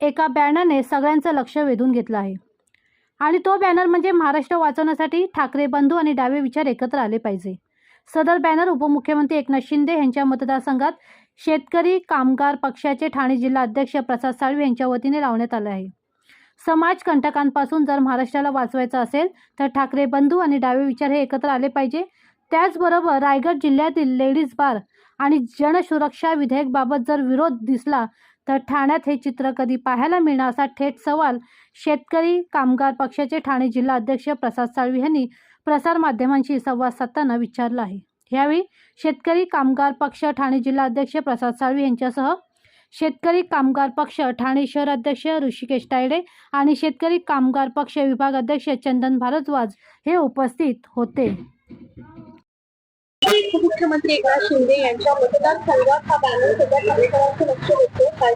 एका बॅनरने सगळ्यांचं लक्ष वेधून घेतलं आहे. आणि तो बॅनर म्हणजे महाराष्ट्र वाचवण्यासाठी ठाकरे बंधू आणि डावे विचार एकत्र आले पाहिजे. सदर बॅनर उपमुख्यमंत्री एकनाथ शिंदे यांच्या मतदारसंघात शेतकरी कामगार पक्षाचे ठाणे जिल्हा अध्यक्ष प्रसाद साळवी यांच्या वतीने लावण्यात आलं आहे. समाज कंटकांपासून जर महाराष्ट्राला वाचवायचं असेल तर ठाकरे बंधू आणि डावे विचार हे एकत्र आले पाहिजे. त्याचबरोबर रायगड जिल्ह्यातील लेडीज बार आणि जनसुरक्षा विधेयकबाबत जर विरोध दिसला तर ठाण्यात हे चित्र कधी पाहायला मिळणार असा थेट सवाल शेतकरी कामगार पक्षाचे ठाणे जिल्हा अध्यक्ष प्रसाद साळवी यांनी प्रसारमाध्यमांशी संवाद साधताना विचारला आहे. यावेळी शेतकरी कामगार पक्ष ठाणे जिल्हा अध्यक्ष प्रसाद साळवी यांच्यासह शेतकरी कामगार पक्ष ठाणे शहर अध्यक्ष ऋषिकेश तायडे आणि शेतकरी कामगार पक्ष विभाग अध्यक्ष चंदन भारद्वाज हे उपस्थित होते. उपमुख्यमंत्री एकनाथ शिंदे यांच्या मतदारसंघात हा बॅनर सध्या ठाणेकरांचं लक्ष वेधतोय. काय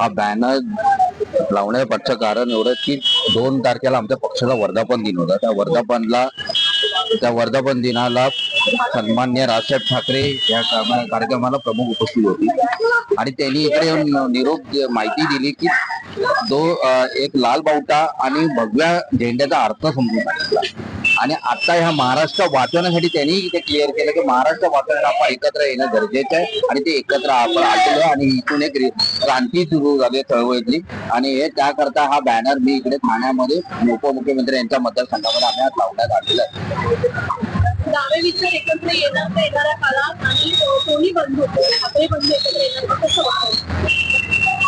हा बॅनर लावण्याचं पाठचं कारण एवढं की दोन तारखेला आमच्या पक्षाचा वर्धापन दिन होता. त्या वर्धापनला त्या वर्धापन दिनाला सन्मान्य राजसाहेब ठाकरे या कार्यक्रमाला प्रमुख उपस्थित होती. आणि त्यांनी इकडे येऊन निरोप माहिती दिली की तो एक लाल बावटा आणि भगव्या झेंड्याचा अर्थ समजून आणि आता ह्या महाराष्ट्र वाचवण्यासाठी त्यांनी ते क्लिअर केलं की महाराष्ट्र वाचवण्यासाठी आपण एकत्र येणं गरजेचं आहे आणि ते एकत्र आपण आलेलो आणि इथून एक क्रांती सुरू झाली चळवळीतली. आणि हे त्याकरता हा बॅनर मी इकडे ठाण्यामध्ये उपमुख्यमंत्री यांच्या मतदारसंघामध्ये आम्ही लावण्यात आलेला आहे. डावे विचार एकत्र येणार का येणाऱ्या काळात आणि अ, दोन्ही बंधू ठाकरे बंधू एकत्र येणार का कसं वाटतं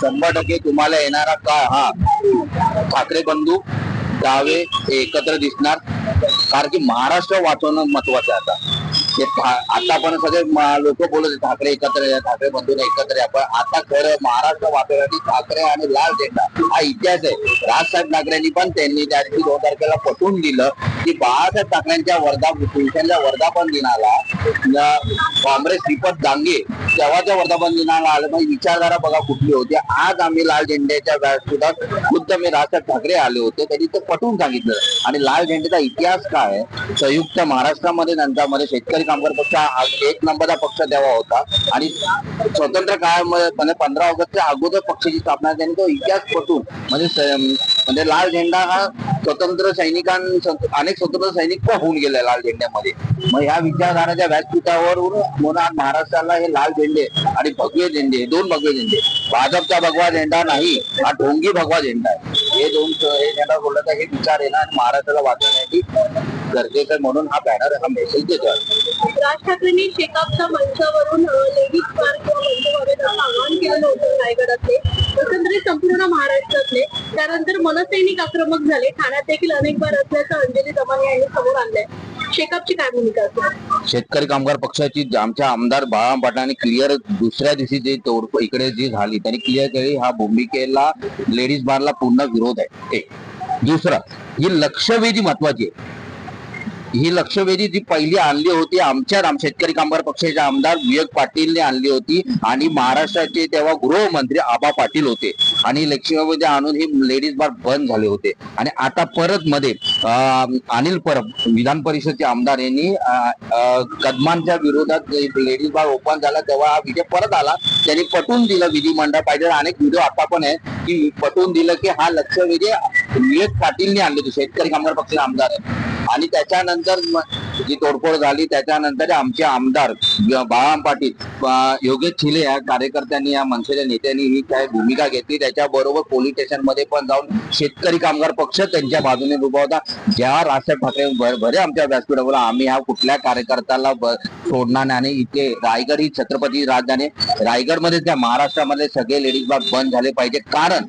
शंभर टक्के तुम्हाला येणारा काळ हा ठाकरे बंधू डावे हे एकत्र दिसणार. कारण की महाराष्ट्र वाचवणं महत्वाचं आहे आता. आता आपण सगळे लोक बोलत आहेत, ठाकरे एकत्र या ठाकरे बंधून एकत्र या पण आता खरं महाराष्ट्र वाचवण्यासाठी ठाकरे आणि लाल झेंडा हा इतिहास आहे. राजसाहेब ठाकरेंनी पण त्यांनी त्या दिवशी दोन तारखेला पटवून दिलं. की बाळासाहेब ठाकरेंच्या वर्धा शिवसेनेच्या वर्धापन दिनाला काँग्रेस दीपक दांगे तेव्हाच्या वर्धापन दिनाला आलं? म्हणजे विचारधारा बघा कुठली होती. आज आम्ही लाल झेंड्याच्या व्यासपीठात खुद्द मी राजसाहेब ठाकरे आले होते. त्यांनी ते पटवून सांगितलं. आणि लाल झेंड्याचा इतिहास काय आहे? संयुक्त महाराष्ट्रामध्ये नंतरमध्ये शेतकरी कामगार पक्ष हा एक नंबरचा पक्ष तेव्हा होता. आणि स्वतंत्र काळामध्ये म्हणजे पंधरा ऑगस्टच्या अगोदर पक्षाची स्थापना त्यांनी तो इतिहास पटून म्हणजे म्हणजे लाल झेंडा हा स्वतंत्र सैनिकां अनेक स्वतंत्र सैनिक पण होऊन गेले लाल झेंड्यामध्ये. मग ह्या विचारधाराच्या व्यासपीठावर म्हणून महाराष्ट्राला हे लाल झेंडे आणि भगवे झेंडे दोन भगवे झेंडे. भाजपचा भगवा झेंडा नाही हा ढोंगी भगवा झेंडा आहे. हे दोन हे झेंडा बोलला हे विचार आहे ना आणि महाराष्ट्राला वाचवण्यासाठी गरजेचं आहे म्हणून हा बॅनर हा मेसेज देतो राज ठाकरेंनी शेकापच्या मंचावरून लेडीज बार किंवा बंधू आवाहन केलं होतं रायगडातले. एकंदरीत संपूर्ण महाराष्ट्रातले. त्यानंतर मनसैनिक आक्रमक झाले. ठाण्यात देखील अनेक बार असल्याचं अंजली दमाने यांनी समोर आणलंय. शेकापची काय भूमिका असेल शेतकरी कामगार पक्षाची आमच्या आमदार बाळाम पाटलांनी क्लिअर दुसऱ्या दिवशी जे तोड इकडे जी झाली त्यांनी क्लिअर केली. हा भूमिकेला लेडीज बारला पूर्ण विरोध आहे. एक. दुसरा ही लक्षवेधी महत्वाची आहे. ही लक्षवेधी जी पहिली आणली होती आमच्या राम शेतकरी कामगार पक्षाचे आमदार विवेक पाटीलने आणली होती आणि महाराष्ट्राचे तेव्हा गृहमंत्री आबा पाटील होते. आणि लक्षवेधी आणून हे लेडीज बार बंद झाले होते. आणि आता परत मध्ये अनिल परब विधान परिषदचे आमदार यांनी कदमांच्या विरोधात लेडीज बार ओपन झाला तेव्हा हा विजय परत आला. त्यांनी पटवून दिलं विधिमंडळ पाहिजे. अनेक व्हिडिओ आता पण आहे की पटवून दिलं की हा लक्षवेधी विवेक पाटीलने आणले होते. शेतकरी कामगार पक्षाचे आमदार आहे आणि त्याच्यानंतर जी तोडफोड झाली त्याच्यानंतर आमचे आमदार य- बाळाम पाटील योगेश छिले या कार्यकर्त्यांनी या मनसेच्या नेत्यांनी ही काय भूमिका घेतली त्याच्याबरोबर पोलीस स्टेशनमध्ये पण जाऊन शेतकरी कामगार पक्ष त्यांच्या बाजूने उभा होता. ज्या राजसाहेब ठाकरे बरे भरे आमच्या व्यासपीठावर आम्ही ह्या कुठल्या कार्यकर्त्याला ब- सोडणार नाही. आणि इथे रायगड ही छत्रपती राजधानी रायगडमध्ये त्या महाराष्ट्रामध्ये सगळे लेडीज बाग बंद झाले पाहिजे कारण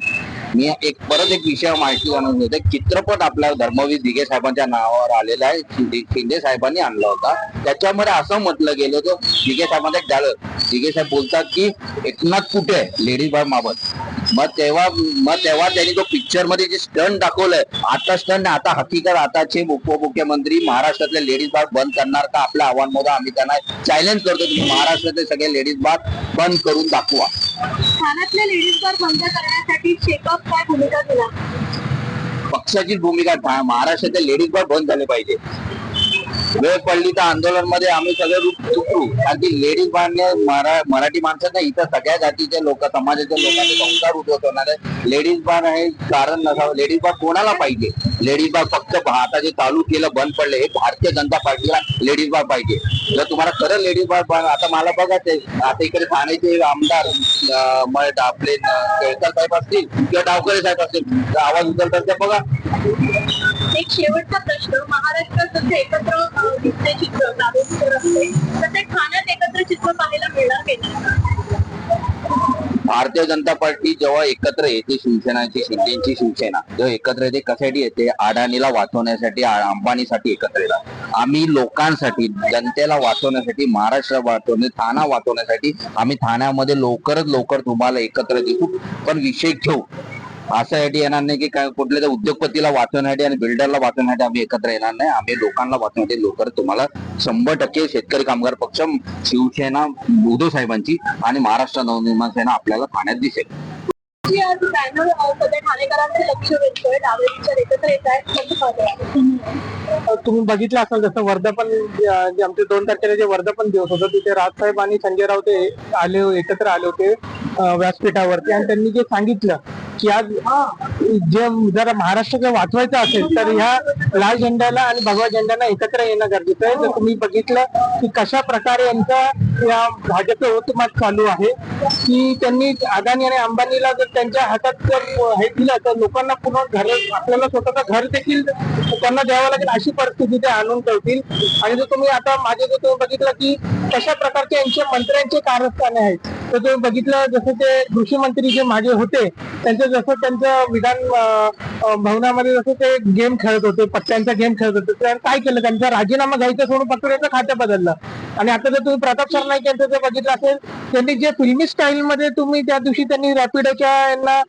मी एक परत एक विषय माहिती जाणून घेतो. चित्रपट आपल्या धर्मवीर दिघे साहेबांच्या नावावर आलेला आहे. शिंदे साहेबांनी आणला होता. त्याच्यामध्ये असं म्हटलं गेलं होतं दिघे साहेबांचं झालं दिघे साहेब बोलतात की एकनाथ कुठे आहे? लेडीज बाय माबत मग तेव्हा मग तेव्हा त्यांनी तो पिक्चरमध्ये जे स्टंट दाखवलंय आता स्टंट आता हकीकत आताचे उपमुख्यमंत्री महाराष्ट्रातले लेडीज बार बंद करणार का? आपलं आव्हान मोदा आम्ही त्यांना चॅलेंज करतो. तुम्ही महाराष्ट्रातले सगळे लेडीज बार बंद करून दाखवा. ठाण्यातले लेडीज बार बंद करण्यासाठी शेकअप काय भूमिका दिला पक्षाची भूमिका महाराष्ट्रातल्या लेडीज बार बंद झाले पाहिजे. वेळ पडली तर आंदोलनमध्ये आम्ही सगळे रूप चुकू. कारण की लेडीज बारने मरा- मराठी माणसांना इथं सगळ्या जातीचे लोक समाजाच्या लोकांचे संस्कार उठवणार आहे लेडीज बार हे कारण नसावं. लेडीज बार कोणाला पाहिजे? लेडीज बार फक्त आता जे चालू केलं बंद पडलं हे भारतीय जनता पार्टीला लेडीज बार पाहिजे. जर तुम्हाला खरं लेडीज बार आता मला बघायचं आता इकडे ठाण्याचे आमदार आपले केळकर साहेब असतील किंवा डावकरे साहेब असतील तर आवाज उचलतात ते बघा. एक शेवटचा प्रश्न महाराष्ट्रात जसे एकत्र दिसते चित्र दाभोळकर असते तसे ठाण्यात एकत्र चित्र पाहायला मिळणार की नाही? भारतीय जनता पार्टी जेव्हा एकत्र येते शिवसेनाची शिंदेची शिवसेना जेव्हा एकत्र येते कशासाठी येते? अडाणीला वाचवण्यासाठी अंबानीसाठी एकत्र येतात. आम्ही लोकांसाठी जनतेला वाचवण्यासाठी महाराष्ट्र वाचवणे ठाणा वाचवण्यासाठी आम्ही ठाण्यामध्ये लवकरच लवकर तुम्हाला एकत्र दिसू पण विषय घेऊ. असासाठी येणार नाही की काय कुठल्या त्या उद्योगपतीला वाचवण्यासाठी आणि बिल्डरला वाचवण्यासाठी आम्ही एकत्र येणार नाही. आम्ही लोकांना वाचवण्यासाठी लवकर तुम्हाला शंभर टक्के शेतकरी कामगार पक्ष शिवसेना उद्धव साहेबांची आणि महाराष्ट्र नवनिर्माण सेना आपल्याला ठाण्यात दिसेल. तुम्ही बघितलं असाल जसं वर्धापन आमचे दोन तारखेला जे वर्धापन दिवस होतं तिथे राजसाहेब आणि संजय राऊत हे आले एकत्र आले होते व्यासपीठावरती. आणि त्यांनी जे सांगितलं की आज जे जर महाराष्ट्र जर वाचवायचं असेल तर ह्या लाल झेंड्याला आणि भगवा झेंड्याला एकत्र येणं गरजेचं आहे. जर तुम्ही बघितलं की कशा प्रकारे यांचा या भाजपचं ओतमात चालू आहे की त्यांनी अदानी आणि अंबानीला जर त्यांच्या हातात जर हे दिलं तर लोकांना पुन्हा घर आपल्याला स्वतःचं घर देखील त्यांना द्यावं लागेल अशी परिस्थिती ते आणून ठेवतील. आणि जर तुम्ही आता माझे जर तुम्ही बघितलं की कशा प्रकारचे यांचे मंत्र्यांचे कारस्थाने आहेत तर तुम्ही बघितलं जसं ते कृषी मंत्री जे मागे होते त्यांचं जसं त्यांचं विधान भवनामध्ये जसं ते गेम खेळत होते पट्ट्यांचा गेम खेळत होते तर काय केलं? त्यांचा राजीनामा घ्यायचं सोडून फक्त खातं बदललं. आणि आता जर तुम्ही प्रताप सरनाईक यांचं जर बघितलं असेल त्यांनी जे फिल्मी स्टाईल मध्ये तुम्ही त्या दिवशी त्यांनी रॅपिडोच्या यांना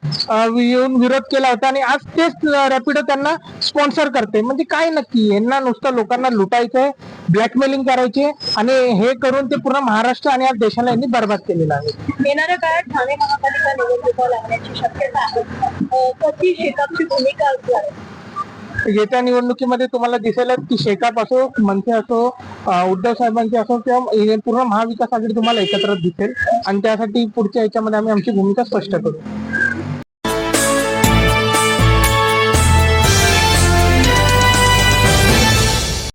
येऊन विरोध केला होता आणि आज तेच रॅपिडो त्यांना स्पॉन्सर करते. म्हणजे काय नक्की? यांना नुसतं लोकांना लुटायचंय ब्लॅकमेलिंग करायचे आणि हे करून ते पूर्ण महाराष्ट्र आणि आज देशाला यांनी बर्बाद केलेलं आहे. येणाऱ्या काळात ठाणे महापालिका निवडणुका लागण्याची शक्यता आहे. कशी शेकापची भूमिका असणार आहे? येत्या निवडणुकीमध्ये तुम्हाला दिसेल की शेकाप असो मनसे असो उद्धव साहेबांचे असो किंवा पूर्ण महाविकास आघाडी तुम्हाला एकत्र दिसेल. आणि त्यासाठी पुढच्या याच्यामध्ये आम्ही आमची भूमिका स्पष्ट करू.